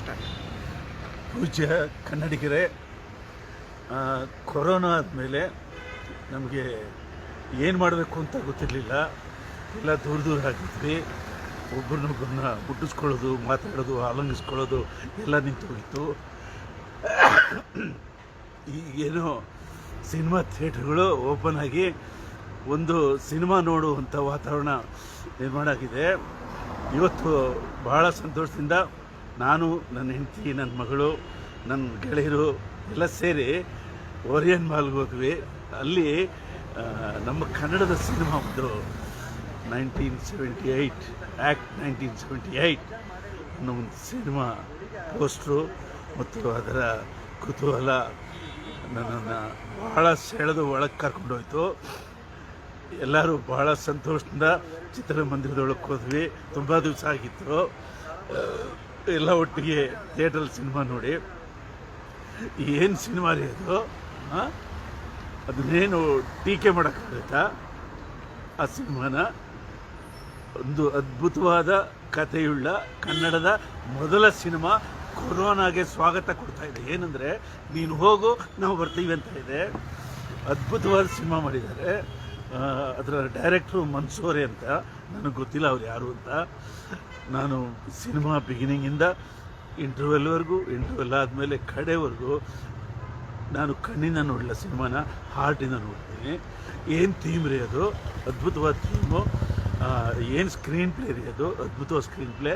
Start ಪೂಜ್ಯ ಕನ್ನಡಿಗರೇ corona ಆದಮೇಲೆ ನಮಗೆ ಏನು ಮಾಡಬೇಕು ಅಂತ ಗೊತ್ತಿರಲಿಲ್ಲ. ಎಲ್ಲ ದೂರ ದೂರ ಆಗಿದ್ವಿ. ಒಬ್ಬರನ್ನೊಬ್ಬರನ್ನ ಮುಟ್ಟಿಸ್ಕೊಳ್ಳೋದು, ಮಾತಾಡೋದು, ಆಲಂಗಿಸ್ಕೊಳ್ಳೋದು ಎಲ್ಲ ನಿಂತು ಹೋಗಿತ್ತು ಈಗೇನು ಸಿನಿಮಾ ಥಿಯೇಟ್ರ್ಗಳು ಓಪನ್ ಆಗಿ ಒಂದು ಸಿನಿಮಾ ನೋಡುವಂಥ ವಾತಾವರಣ ನಿರ್ಮಾಣ ಆಗಿದೆ. ಇವತ್ತು ಬಹಳ ಸಂತೋಷದಿಂದ ನಾನು, ನನ್ನ ಹೆಂಡತಿ, ನನ್ನ ಮಗಳು, ನನ್ನ ಗೆಳೆಯರು ಎಲ್ಲ ಸೇರಿ ಓರಿಯನ್ ಮಾಲ್ಗೆ ಹೋದ್ವಿ. ಅಲ್ಲಿ ನಮ್ಮ ಕನ್ನಡದ ಸಿನಿಮಾ ಒಂದು nineteen seventy eight act nineteen seventy eight ಅನ್ನೋ ಒಂದು ಸಿನಿಮಾ ಪೋಸ್ಟ್ರು ಮತ್ತು ಅದರ ಕುತೂಹಲ ನನ್ನನ್ನು ಬಹಳ ಸೆಳೆದು ಒಳಗೆ ಕರ್ಕೊಂಡೋಯ್ತು ಎಲ್ಲರೂ ಬಹಳ ಸಂತೋಷದಿಂದ ಚಿತ್ರಮಂದಿರದೊಳಗೆ ಹೋದ್ವಿ. ತುಂಬ ದಿವಸ ಆಗಿತ್ತು. ಎಲ್ಲ ಒಟ್ಟಿಗೆ ಥಿಯೇಟ್ರಲ್ಲಿ ಸಿನಿಮಾ ನೋಡಿ. ಏನು ಸಿನಿಮಾ ರೀ ಅದು? ಅದನ್ನೇನು ಟೀಕೆ ಮಾಡೋಕ್ಕಾಗುತ್ತಾ? ಆ ಸಿನಿಮಾನ? ಒಂದು ಅದ್ಭುತವಾದ ಕಥೆಯುಳ್ಳ ಕನ್ನಡದ ಮೊದಲ ಸಿನಿಮಾ ಕೊರೋನಾಗೆ ಸ್ವಾಗತ ಕೊಡ್ತಾ ಇದೆ. ಏನಂದರೆ, ನೀನು ಹೋಗು, ನಾವು ಬರ್ತೀವಿ ಅಂತ ಇದೆ. ಅದ್ಭುತವಾದ ಸಿನಿಮಾ ಮಾಡಿದ್ದಾರೆ. ಅದರ ಡೈರೆಕ್ಟ್ರು ಮನ್ಸೋರೆ ಅಂತ. ನನಗೆ ಗೊತ್ತಿಲ್ಲ ಅವ್ರು ಯಾರು ಅಂತ. ನಾನು ಸಿನಿಮಾ ಬಿಗಿನಿಂಗಿಂದ ಇಂಟರ್ವೆಲ್ವರೆಗೂ ಇಂಟರ್ವೆಲ್ ಆದಮೇಲೆ ಕಡೆವರೆಗೂ ನಾನು ಕಣ್ಣಿಂದ ನೋಡಲಿಲ್ಲ ಸಿನಿಮಾನ ಹಾರ್ಟಿಂದ ನೋಡ್ತೀನಿ. ಏನು ಥೀಮ್ ರೀ ಅದು? ಅದ್ಭುತವಾದ ಥೀಮು ಏನು ಸ್ಕ್ರೀನ್ ಪ್ಲೇ ರೀ ಅದು? ಅದ್ಭುತವಾದ ಸ್ಕ್ರೀನ್ ಪ್ಲೇ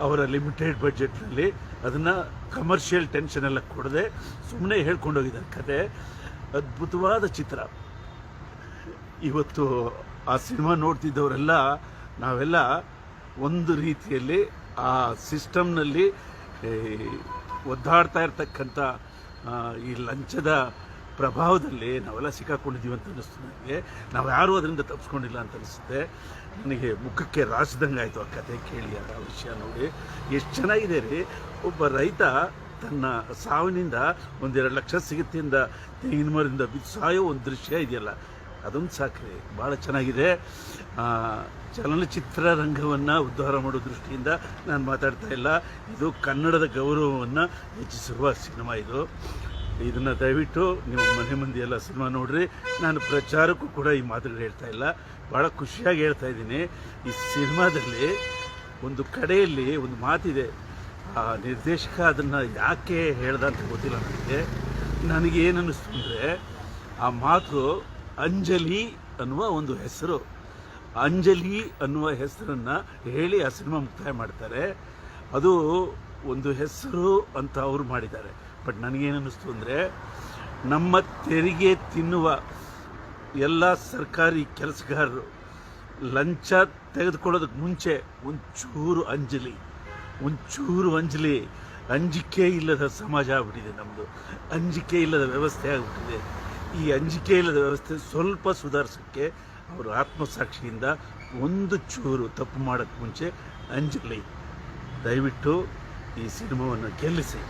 ಅವರ ಲಿಮಿಟೆಡ್ ಬಡ್ಜೆಟ್ನಲ್ಲಿ ಅದನ್ನು ಕಮರ್ಷಿಯಲ್ ಟೆನ್ಷನ್ ಎಲ್ಲ ಕೊಡದೆ ಸುಮ್ಮನೆ ಹೇಳ್ಕೊಂಡೋಗಿದ್ದಾರೆ ಕತೆ. ಅದ್ಭುತವಾದ ಚಿತ್ರ. ಇವತ್ತು ಆ ಸಿನಿಮಾ ನೋಡ್ತಿದ್ದವರೆಲ್ಲ ನಾವೆಲ್ಲ ಒಂದು ರೀತಿಯಲ್ಲಿ ಆ ಸಿಸ್ಟಮ್ನಲ್ಲಿ ಒದ್ದಾಡ್ತಾ ಇರ್ತಕ್ಕಂಥ ಈ ಲಂಚದ ಪ್ರಭಾವದಲ್ಲಿ ನಾವೆಲ್ಲ ಸಿಕ್ಕಾಕೊಂಡಿದ್ದೀವಿ ಅಂತ ಅನ್ನಿಸ್ತು ನನಗೆ. ನಾವು ಯಾರೂ ಅದರಿಂದ ತಪ್ಪಿಸ್ಕೊಂಡಿಲ್ಲ ಅಂತ ಅನಿಸುತ್ತೆ ನನಗೆ ಮುಖಕ್ಕೆ ರಾಸಿದಂಗೆ ಆಯಿತು ಆ ಕತೆ ಕೇಳಿ, ಆ ವಿಷಯ ನೋಡಿ. ಎಷ್ಟು ಚೆನ್ನಾಗಿದೆ ರೀ. ಒಬ್ಬ ರೈತ ತನ್ನ ಸಾವಿನಿಂದ ಒಂದೆರಡು ಲಕ್ಷ ಸಿಗುತ್ತೆ ತೆಂಗಿನ ಮರದಿಂದ ಬಿದ್ದು ಸಾಯೋ ಒಂದು ದೃಶ್ಯ ಇದೆಯಲ್ಲ. ಅದೊಂದು ಸಾಕ್ರಿ ಭಾಳ ಚೆನ್ನಾಗಿದೆ. ಚಲನಚಿತ್ರ ರಂಗವನ್ನು ಉದ್ಧಾರ ಮಾಡೋ ದೃಷ್ಟಿಯಿಂದ ನಾನು ಮಾತಾಡ್ತಾ ಇಲ್ಲ. ಇದು ಕನ್ನಡದ ಗೌರವವನ್ನು ಹೆಚ್ಚಿಸುವ ಸಿನಿಮಾ ಇದು. ಇದನ್ನು ದಯವಿಟ್ಟು ನಿಮ್ಮ ಮನೆ ಮಂದಿ ಎಲ್ಲ ಸಿನಿಮಾ ನೋಡ್ರಿ. ನಾನು ಪ್ರಚಾರಕ್ಕೂ ಕೂಡ ಈ ಮಾತುಗಳು ಹೇಳ್ತಾ ಇಲ್ಲ. ಭಾಳ ಖುಷಿಯಾಗಿ ಹೇಳ್ತಾ ಇದ್ದೀನಿ. ಈ ಸಿನಿಮಾದಲ್ಲಿ ಒಂದು ಕಡೆಯಲ್ಲಿ ಒಂದು ಮಾತಿದೆ. ಆ, ನಿರ್ದೇಶಕ ಅದನ್ನು ಯಾಕೆ ಹೇಳ್ದ ಅಂತ ಗೊತ್ತಿಲ್ಲ ನನಗೆ. ನನಗೇನು ಅನ್ನಿಸ್ತು ಅಂದರೆ ಆ ಮಾತು ಅಂಜಲಿ ಅನ್ನುವ ಒಂದು ಹೆಸರು. ಅಂಜಲಿ ಅನ್ನುವ ಹೆಸರನ್ನು ಹೇಳಿ ಆ ಸಿನಿಮಾ ಮುಕ್ತಾಯ ಮಾಡ್ತಾರೆ. ಅದು ಒಂದು ಹೆಸರು ಅಂತ ಅವರು ಮಾಡಿದ್ದಾರೆ. ಬಟ್ ನನಗೇನು ಅನ್ನಿಸ್ತು ಅಂದರೆ, ನಮ್ಮ ತೆರಿಗೆ ತಿನ್ನುವ ಎಲ್ಲ ಸರ್ಕಾರಿ ಕೆಲಸಗಾರರು ಲಂಚ ತೆಗೆದುಕೊಳ್ಳೋದಕ್ಕೆ ಮುಂಚೆ ಒಂಚೂರು ಅಂಜಲಿ ಒಂಚೂರು ಅಂಜಲಿ, ಅಂಜಿಕೆ ಇಲ್ಲದ ಸಮಾಜ ಆಗ್ಬಿಟ್ಟಿದೆ ನಮ್ಮದು ಅಂಜಿಕೆ ಇಲ್ಲದ ವ್ಯವಸ್ಥೆ ಆಗಿಬಿಟ್ಟಿದೆ. ಈ ಅಂಜಿಕೆ ವ್ಯವಸ್ಥೆ ಸ್ವಲ್ಪ ಸುಧಾರಿಸೋಕ್ಕೆ ಅವರು ಆತ್ಮಸಾಕ್ಷಿಯಿಂದ ಒಂದು ಚೂರು ತಪ್ಪು ಮಾಡೋಕ್ಕೆ ಮುಂಚೆ ಅಂಜಲಿ, ದಯವಿಟ್ಟು ಈ ಸಿನಿಮಾವನ್ನು ಗೆಲ್ಲಿಸಿ.